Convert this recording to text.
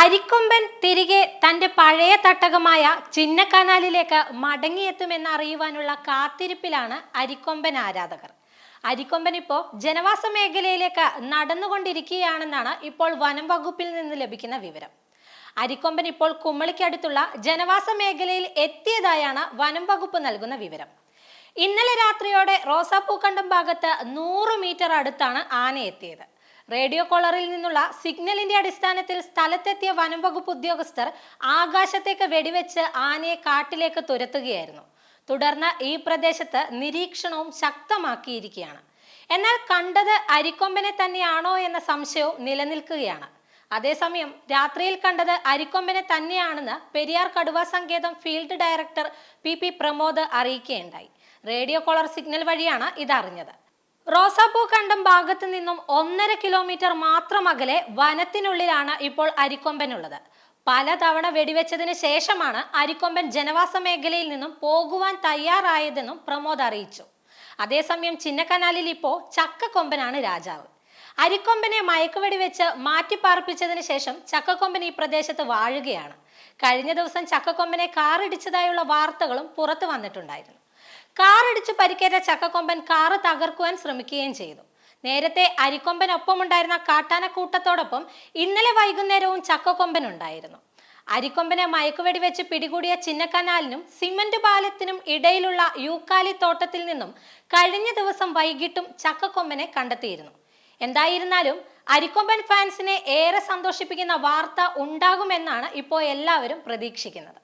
അരിക്കൊമ്പൻ തിരികെ തന്റെ പഴയ തട്ടകമായ ചിന്നക്കനാലിലേക്ക് മടങ്ങിയെത്തുമെന്ന് അറിയുവാനുള്ള കാത്തിരിപ്പിലാണ് അരിക്കൊമ്പൻ ആരാധകർ. അരിക്കൊമ്പൻ ഇപ്പോൾ ജനവാസ മേഖലയിലേക്ക് നടന്നുകൊണ്ടിരിക്കുകയാണെന്നാണ് ഇപ്പോൾ വനം വകുപ്പിൽ നിന്ന് ലഭിക്കുന്ന വിവരം. അരിക്കൊമ്പൻ ഇപ്പോൾ കുമ്മളിക്കടുത്തുള്ള ജനവാസ മേഖലയിൽ എത്തിയതായാണ് വനം വകുപ്പ് നൽകുന്ന വിവരം. ഇന്നലെ രാത്രിയോടെ റോസാപ്പൂക്കണ്ടം ഭാഗത്ത് നൂറ് മീറ്റർ അടുത്താണ് ആന എത്തിയത് റേഡിയോ കോളറിൽ നിന്നുള്ള സിഗ്നലിന്റെ അടിസ്ഥാനത്തിൽ സ്ഥലത്തെത്തിയ വനം വകുപ്പ് ഉദ്യോഗസ്ഥർ ആകാശത്തേക്ക് വെടിവെച്ച് ആനയെ കാട്ടിലേക്ക് തുരത്തുകയായിരുന്നു. തുടർന്ന് ഈ പ്രദേശത്ത് നിരീക്ഷണവും ശക്തമാക്കിയിരിക്കുകയാണ്. എന്നാൽ കണ്ടത് അരിക്കൊമ്പനെ തന്നെയാണോ എന്ന സംശയവും നിലനിൽക്കുകയാണ്. അതേസമയം രാത്രിയിൽ കണ്ടത് അരിക്കൊമ്പനെ തന്നെയാണെന്ന് പെരിയാർ കടുവ സങ്കേതം field director P P Pramod അറിയിക്കുകയുണ്ടായി. Radio collar signal വഴിയാണ് ഇതറിഞ്ഞത്. റോസാപ്പൂ കണ്ടം ഭാഗത്ത് നിന്നും ഒന്നര കിലോമീറ്റർ മാത്രം അകലെ വനത്തിനുള്ളിലാണ് ഇപ്പോൾ അരിക്കൊമ്പനുള്ളത്. പലതവണ വെടിവെച്ചതിന് ശേഷമാണ് അരിക്കൊമ്പൻ ജനവാസ മേഖലയിൽ നിന്നും പോകുവാൻ തയ്യാറായതെന്നും പ്രമോദ് അറിയിച്ചു. അതേസമയം ചിന്നക്കനാലിൽ ഇപ്പോൾ ചക്കക്കൊമ്പനാണ് രാജാവ്. അരിക്കൊമ്പനെ മയക്കുവെടി വെച്ച് മാറ്റിപ്പാർപ്പിച്ചതിന് ശേഷം ചക്കക്കൊമ്പൻ ഈ പ്രദേശത്ത് വാഴുകയാണ്. കഴിഞ്ഞ ദിവസം ചക്കക്കൊമ്പനെ കാറിടിച്ചതായുള്ള വാർത്തകളും പുറത്തു വന്നിട്ടുണ്ടായിരുന്നു. കാറിടിച്ച് പരിക്കേറ്റ ചക്കക്കൊമ്പൻ കാറ് തകർക്കുവാൻ ശ്രമിക്കുകയും ചെയ്തു. നേരത്തെ അരിക്കൊമ്പനൊപ്പമുണ്ടായിരുന്ന കാട്ടാനക്കൂട്ടത്തോടൊപ്പം ഇന്നലെ വൈകുന്നേരവും ചക്കക്കൊമ്പൻ ഉണ്ടായിരുന്നു. അരിക്കൊമ്പനെ മയക്കുവെടി വെച്ച് പിടികൂടിയ ചിന്നക്കനാലിനും സിമന്റ് പാലത്തിനും ഇടയിലുള്ള യൂക്കാലി തോട്ടത്തിൽ നിന്നും കഴിഞ്ഞ ദിവസം വൈകിട്ടും ചക്കക്കൊമ്പനെ കണ്ടെത്തിയിരുന്നു. എന്തായിരുന്നാലും അരിക്കൊമ്പൻ ഫാൻസിനെ ഏറെ സന്തോഷിപ്പിക്കുന്ന വാർത്ത ഉണ്ടാകുമെന്നാണ് ഇപ്പോൾ എല്ലാവരും പ്രതീക്ഷിക്കുന്നത്.